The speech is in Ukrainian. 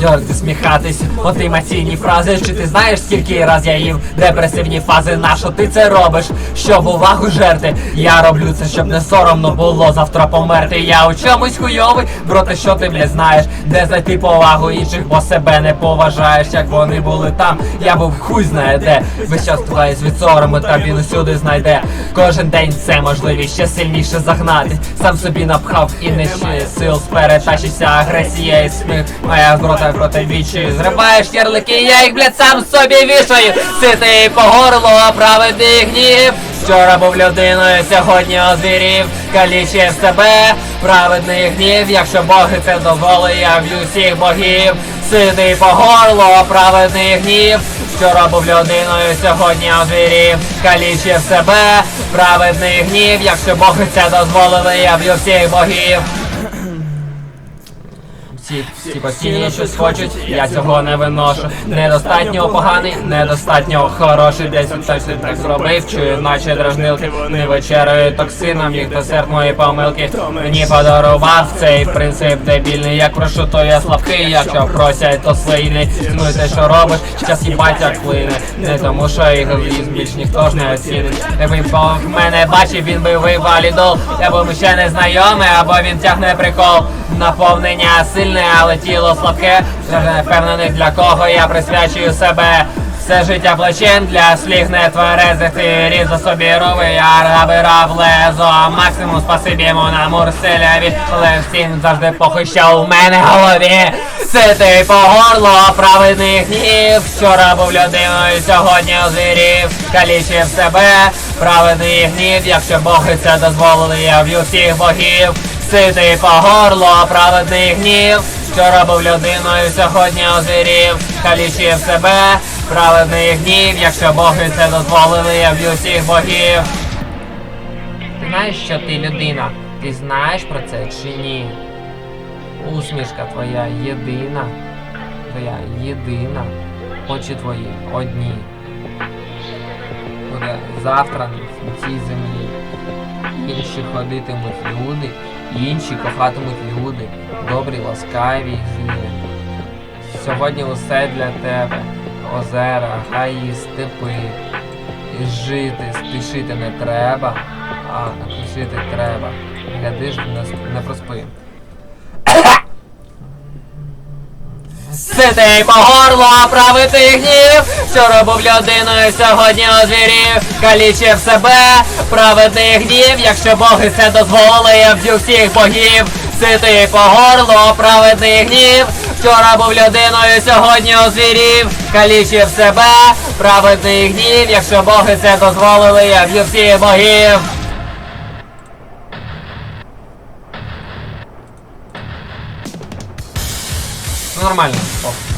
дьорти, сміхатись, мотиваційні фрази. Чи ти знаєш, скільки раз я їв депресивні фази? На що ти це робиш? Щоб увагу жерти? Я роблю це, щоб не соромно було завтра померти. Я у чомусь хуйовий, бро, ти що ти, блядь, знаєш, де знайти повагу інших, бо себе не поважаєш, як вони були там. Я був хуй знає де. Весь час тугаюсь від сорому, та він усюди знайде. Кожен день це можливість ще сильніше загнати. Сам собі напхав і не ще сил сперетачиться агресія і сміх. Моя зброта проти вічі. Зриваєш ярлики, я їх, блядь, сам собі вішаю. Ситий по горло, праведний гнів. Вчора був людиною, сьогодні озвірів, калічив себе, праведний гнів, якщо боги це дозволить, я вб'ю всіх богів, ситий по горло, праведний гнів, вчора був людиною, сьогодні озвірів, калічив себе, праведний гнів, якщо боги це дозволили, я вб'ю всіх богів. Всі, всі постійно щось хочуть, я цього не виношу. Недостатньо поганий, недостатньо хороший, десь точно так зробив, чую, наче дражнилки. Не вечерою токсином, їх десерт мої помилки. Мені подарував цей принцип дебільний. Як прошу, то я слабкий, якщо просять, то сильний. Ну і те, що робиш, час їбать як плине. Не тому, що егоїзм більш ніхто ж не оцінить. Якби Бог мене бачив, він би вивалідол. Я був ще не знайомий, або він тягне прикол. Наповнення сильне, але тіло слабке. Впевнений для кого я присвячую себе. Все життя плечем для сліг не тверезих ти різо собі рови, я набирав лезо, максимум спасибі йому на мурселяві, але всім завжди що у мене голові. Ситий по горло, праведний гнів. Вчора був людиною, сьогодні озвірів, калічив себе, праведний гнів, якщо боги це дозволили, я вб'ю всіх богів. Ситий по горло, праведний гнів. Вчора був людиною, сьогодні озирів, калічив себе, праведний гнів, якщо боги це дозволили, я вб'ю всіх богів. Ти знаєш, що ти людина? Ти знаєш про це чи ні? Усмішка твоя єдина, твоя єдина, очі твої одні. Буде завтра на цій землі. Інші ходитимуть люди, інші кохатимуть люди, добрі, ласкаві, злі. Сьогодні усе для тебе, озера, гаї, степи. І жити, спішити не треба, а спішити треба. Гляди ж не проспи. Ситий по горло, правити гнів. Вчора був людиною, сьогодні озвірів. Калічив себе, праведний гнів. Якщо боги це дозволили, я вб'ю всіх богів. Ситий по горло, праведний гнів. Вчора був людиною, сьогодні озвірів. Калічив себе, праведний гнів. Якщо боги це дозволили, я всіх богів. Нормально. О.